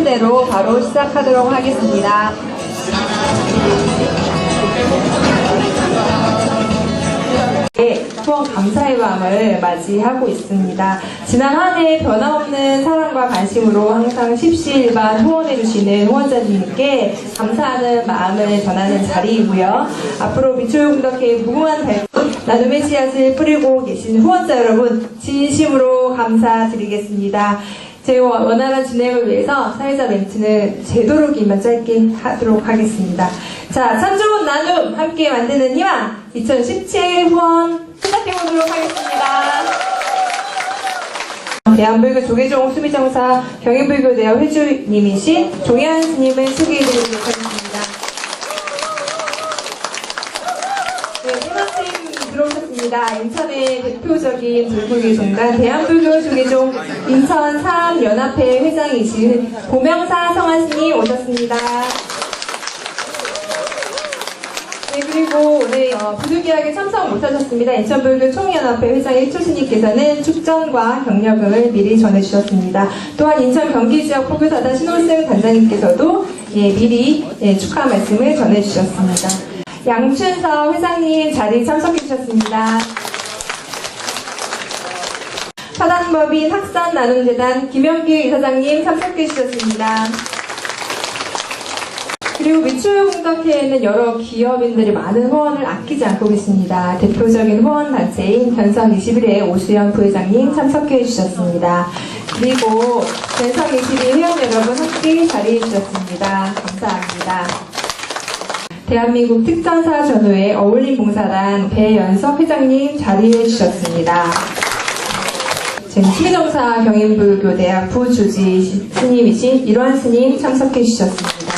대로 바로 시작하도록 하겠습니다. 네, 후원 감사의 밤을 맞이하고 있습니다. 지난 한 해 변함없는 사랑과 관심으로 항상 십시일반 후원해주시는 후원자님께 감사하는 마음을 전하는 자리이고요. 앞으로 미초용덕회의 무궁한 달 나눔의 씨앗을 뿌리고 계신 후원자 여러분 진심으로 감사드리겠습니다. 제 원- 원활한 진행을 위해서 사회자 멘트는 제도록이면 짧게 하도록 하겠습니다. 자, 참 좋은 나눔 함께 만드는 희망 2017 후원 시작해 보도록 하겠습니다. 대한불교 조계종 수미정사 경인불교대학 회주님이신 종현 스님을 소개해드리도록 하겠습니다. 네, 해마스님 들어오셨습니다. 인천의 대표적인 불교계 종단 대한불교 조계종 인천 사암연합회 회장이신 고명사 성환스님 오셨습니다. 네, 그리고 오늘 어, 부두기하게 참석 못하셨습니다. 인천불교 총연합회 회장 일초스님께서는 축전과 격려금을 미리 전해주셨습니다. 또한 인천 경기지역 포교사단 신홀승 단장님께서도 예, 미리 예, 축하 말씀을 전해주셨습니다. 양춘서 회장님 자리 참석해 주셨습니다. 사단법인 학산 나눔재단 김영길 이사장님 참석해 주셨습니다. 그리고 미추홀공덕회에는 여러 기업인들이 많은 후원을 아끼지 않고 계십니다. 대표적인 후원단체인 변성21회 오수연 부회장님 참석해 주셨습니다. 그리고 변성21 회원 여러분 함께 자리해 주셨습니다. 감사합니다. 대한민국 특전사 전후의 어울림 봉사단 배연석 회장님 자리해 주셨습니다. 지금 수미정사 경인불교 대학 부주지 스님이신 일원 스님 참석해 주셨습니다.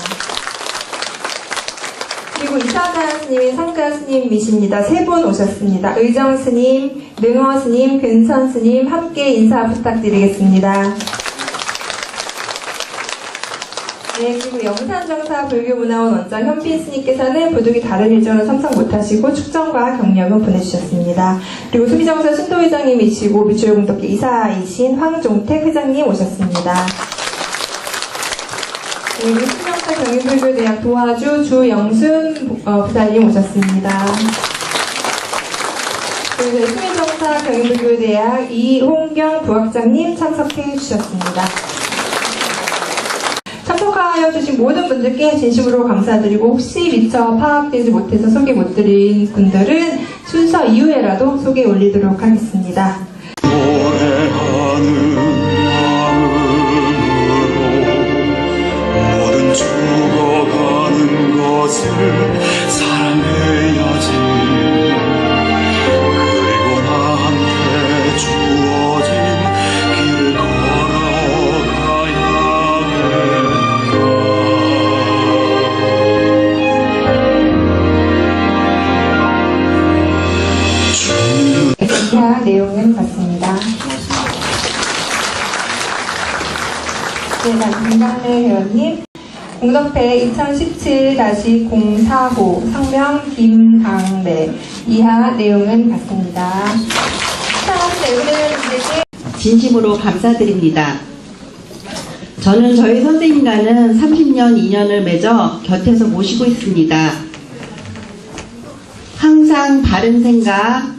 그리고 이사장 스님이 상가 스님이십니다. 세 분 오셨습니다. 의정 스님, 능허 스님, 근선 스님 함께 인사 부탁드리겠습니다. 네, 그리고 영산정사 불교문화원 원장 현빈 스님께서는 부득이 다른 일정을 참석 못하시고 축전과 격려금 보내주셨습니다. 그리고 수미정사 신도회장님이시고 미추홀공덕회 이사이신 황종택 회장님 오셨습니다. 네, 그리고 수명사 경인불교대학 도화주 주영순 어, 부사님 오셨습니다. 그리고 저희 수민정사 경인불교대학 이홍경 부학장님 참석해 주셨습니다. 참석하여 주신 모든 분들께 진심으로 감사드리고 혹시 미처 파악되지 못해서 소개 못 드린 분들은 순서 이후에라도 소개 올리도록 하겠습니다. 공덕회 2017-045 성명 김강래. 이하 내용은 같습니다. 자, 네, 진심으로 감사드립니다. 저는 저희 선생님과는 30년 인연을 맺어 곁에서 모시고 있습니다. 항상 바른 생각,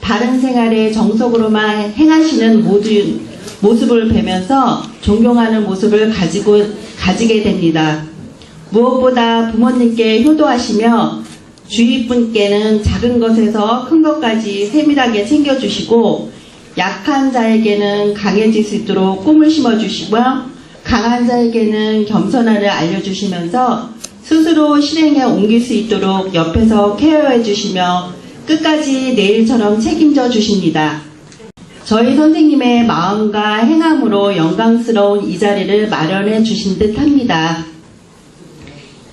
바른 생활에 정석으로만 행하시는 모든 모습을 뵈면서 존경하는 모습을 가지고 가지게 됩니다. 무엇보다 부모님께 효도하시며 주위 분께는 작은 것에서 큰 것까지 세밀하게 챙겨주시고 약한 자에게는 강해질 수 있도록 꿈을 심어주시고요. 강한 자에게는 겸손함을 알려주시면서 스스로 실행에 옮길 수 있도록 옆에서 케어해 주시며 끝까지 내일처럼 책임져 주십니다. 저희 선생님의 마음과 행함으로 영광스러운 이 자리를 마련해 주신 듯 합니다.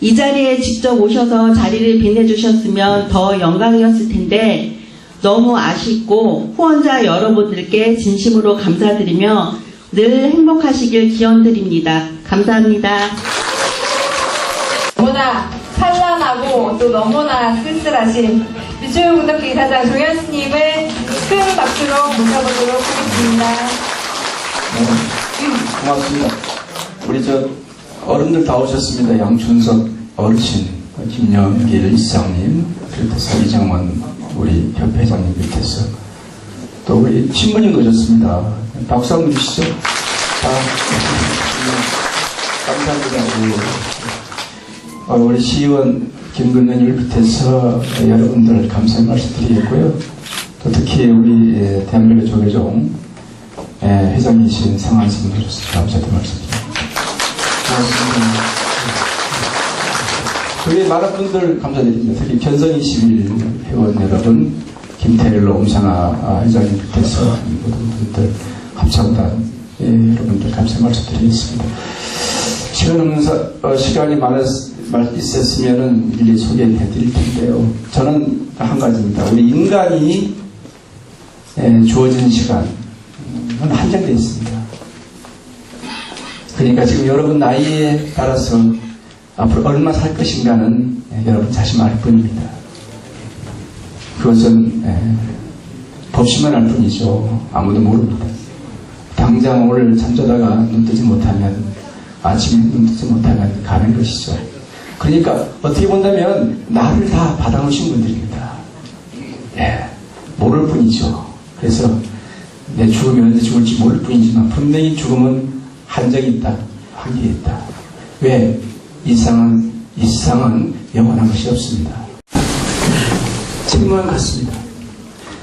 이 자리에 직접 오셔서 자리를 빛내주셨으면 더 영광이었을 텐데 너무 아쉽고 후원자 여러분들께 진심으로 감사드리며 늘 행복하시길 기원드립니다. 감사합니다. 너무나 찬란하고 또 너무나 쓸쓸하신 미주공덕회 이사장 조현 스님을 큰 박수로 모셔보도록 하겠습니다. 고맙습니다. 우리 저 어른들 다 오셨습니다. 양춘석 어르신, 김영길 이사장님, 그리고 서이정원 우리 협회장님 밑에서 또 우리 신부님 오셨습니다. 박수 한번 주시죠. 다 감사합니다. 어, 우리 시의원 김근현님을 비롯해서 여러분들 감사의 말씀 드리겠고요. 또 특히 우리 예, 대한민국 조계종 예, 회장이신 성한선 교수님 감사의 말씀 우리 많은 분들 감사드립니다. 특히 견성21 회원 여러분, 김태일로 옴상아 아, 회장님 밑에서 모든 분들 합창단 예, 여러분들 감사의 말씀드리겠습니다. 시간 없는 사- 어, 시간이 많았, 말- 있었으면은 일일이 소개해 드릴 텐데요. 저는 한 가지입니다. 우리 인간이 예, 주어진 시간은 한정되어 있습니다. 그러니까 지금 여러분 나이에 따라서 앞으로 얼마 살 것인가는 예, 여러분 자신 알 뿐입니다. 그것은 예, 법시만 알 뿐이죠. 아무도 모릅니다. 당장 오늘 잠자다가 눈 뜨지 못하면 아침에 눈 뜨지 못하면 가는 것이죠. 그러니까 어떻게 본다면 나를 다 받아놓으신 분들입니다. 예, 모를 뿐이죠. 그래서 내 죽으면 언제 죽을지 모를 뿐이지만 분명히 죽음은 한정이 있다. 있다. 왜? 이상은, 이상은 영원한 것이 없습니다. 책임만 같습니다.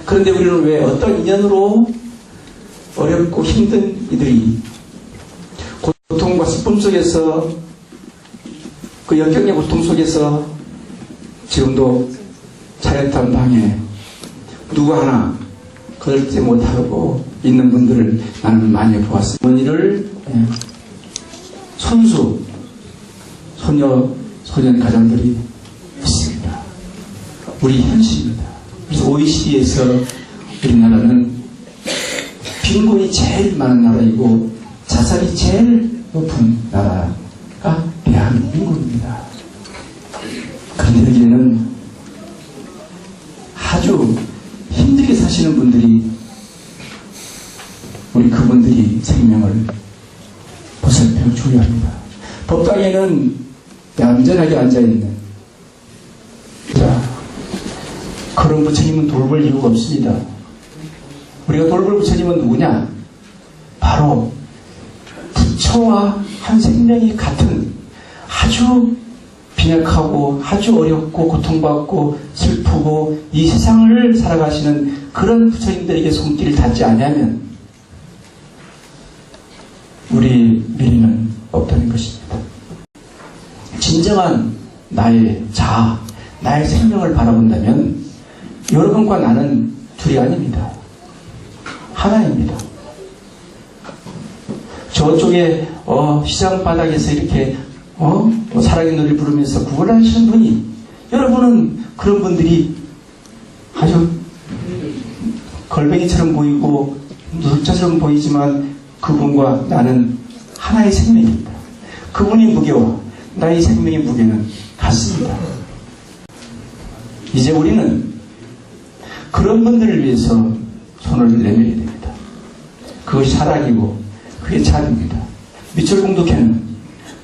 그런데 우리는 왜 어떤 인연으로 어렵고 힘든 이들이 고통과 슬픔 속에서 그 역경의 고통 속에서 지금도 차렷한 방에 누구 하나 거들지 못하고 있는 분들을 나는 많이 보았습니다. 어머니를 예, 손수, 소녀, 소년 가정들이 있습니다. 우리 현실입니다. 그래서 OECD에서 우리나라는 빈곤이 제일 많은 나라이고 자살이 제일 높은 나라가 대한민국입니다. 그런데 여기에는 아주 힘들게 사시는 분들이 우리 그분들이 생명을 보살펴 줘야 합니다. 법당에는 얌전하게 앉아있는 자, 그런 부처님은 돌볼 이유가 없습니다. 우리가 돌볼 부처님은 누구냐? 바로 부처와 한 생명이 같은 아주 빈약하고 아주 어렵고 고통받고 슬프고 이 세상을 살아가시는 그런 부처님들에게 손길을 닿지 않으면 우리 미래는 없다는 것입니다. 진정한 나의 자아, 나의 생명을 바라본다면 여러분과 나는 둘이 아닙니다. 하나입니다. 저쪽에 어, 시장 바닥에서 이렇게 어? 뭐 사랑의 노래 부르면서 구걸 하시는 분이 여러분은 그런 분들이 아주 걸뱅이처럼 보이고 누적자처럼 보이지만 그분과 나는 하나의 생명입니다. 그분이 무게와 나의 생명의 무게는 같습니다. 이제 우리는 그런 분들을 위해서 손을 내밀어야 됩니다. 그것이 사랑이고 그게 찬입니다. 미철공덕회는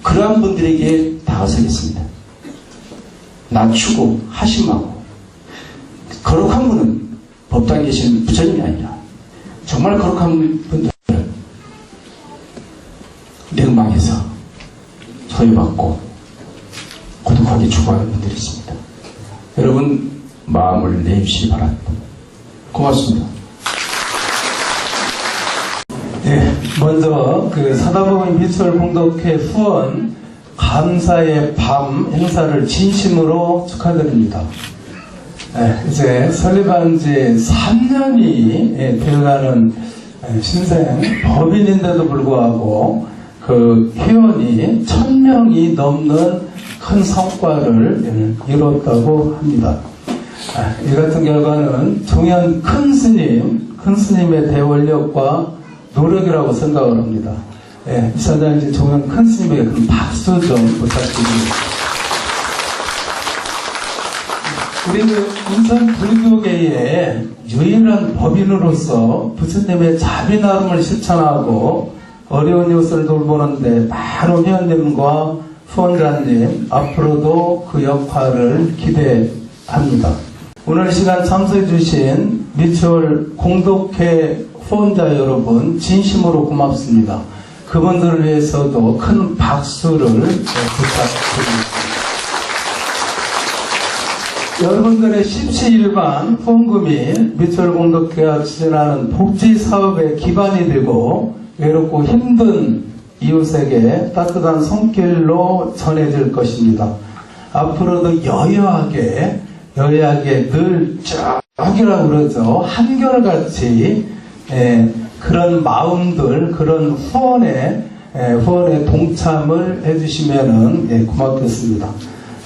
그러한 분들에게 다가서겠습니다. 낮추고 하심하고 거룩한 분은 법당에 계신 부처님이 아니라 정말 거룩한 분들 은 명망에서 소유받고 고독하게 죽어가는 분들이 있습니다. 여러분 마음을 내입시기 바랍니다. 고맙습니다. 네, 먼저 그 사다보면 미술 공덕회 후원 감사의 밤 행사를 진심으로 축하드립니다. 네, 이제 설립한 지 3년이 되어가는 신생 법인인데도 불구하고 그 회원이 1000명이 넘는 큰 성과를 이뤘다고 합니다. 아, 이 같은 결과는 종현 큰 스님, 큰 스님의 대원력과 노력이라고 생각을 합니다. 예, 이사장님 종현 큰 스님에게 큰 박수 좀 부탁드립니다. 우리는 인천 불교계의 유일한 법인으로서 부처님의 자비나름을 실천하고 어려운 이웃을 돌보는데 많은 회원님과 후원자님 앞으로도 그 역할을 기대합니다. 오늘 시간 참석해 주신 미추홀 공덕회 후원자 여러분 진심으로 고맙습니다. 그분들을 위해서도 큰 박수를 부탁드립니다. 여러분들의 십시일반 후원금이 미철 공덕회가 추진하는 복지 사업의 기반이 되고 외롭고 힘든 이웃에게 따뜻한 손길로 전해질 것입니다. 앞으로도 여여하게 여여하게 늘 쭉이라고 그러죠. 한결같이 예, 그런 마음들 그런 후원에 예, 후원에 동참을 해주시면은 예, 고맙겠습니다.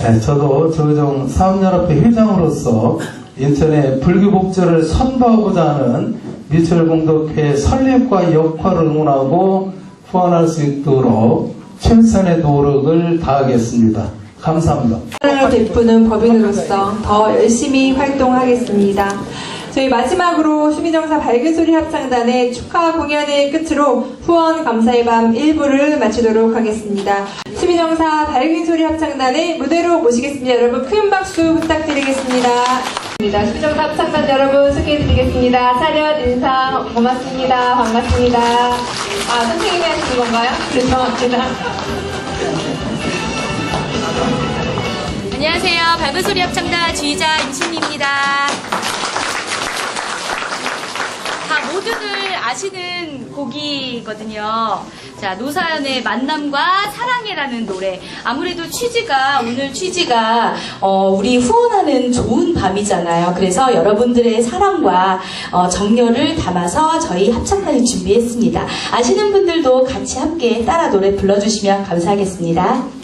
예, 저도 조정 사업연합회 회장으로서 인천의 불교복지를 선도하고자 하는 미철공덕회 설립과 역할을 응원하고 후원할 수 있도록 최선의 노력을 다하겠습니다. 감사합니다. 사랑을 베푸는 법인으로서 더 열심히 활동하겠습니다. 저희 마지막으로 수미정사 밝은 소리 합창단의 축하 공연을 끝으로 후원 감사의 밤 1부를 마치도록 하겠습니다. 수미정사 밝은 소리 합창단의 무대로 모시겠습니다. 여러분 큰 박수 부탁드리겠습니다. 수미정사 합창단 여러분 소개해드리겠습니다. 차렷 인사 고맙습니다. 반갑습니다. 아 선생님이 하시는 건가요? 죄송합니다. 안녕하세요. 밝은 소리 합창단 주의자 임신입니다. 다 모두들 아시는 곡이거든요. 자, 노사연의 만남과 사랑해라는 노래. 아무래도 취지가, 오늘 취지가, 어, 우리 후원하는 좋은 밤이잖아요. 그래서 여러분들의 사랑과 어, 정열을 담아서 저희 합창단이 준비했습니다. 아시는 분들도 같이 함께 따라 노래 불러주시면 감사하겠습니다.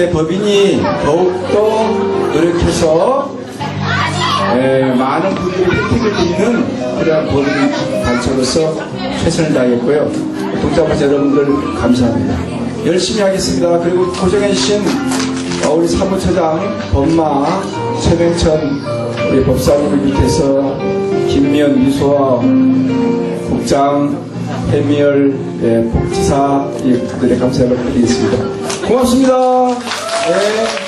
공동회 법인이 더욱더 노력해서 에, 많은 분들이 혜택을 드리는 그러한 법인 단체로서 최선을 다하겠고요. 동작자 여러분들 감사합니다. 열심히 하겠습니다. 그리고 고생해주신 어, 우리 사무처장 법마 최명천 우리 법사님을 비롯해서 김미연 미소와 국장 해미열 예, 복지사 이들의 감사를 드리겠습니다. 고맙습니다. 예.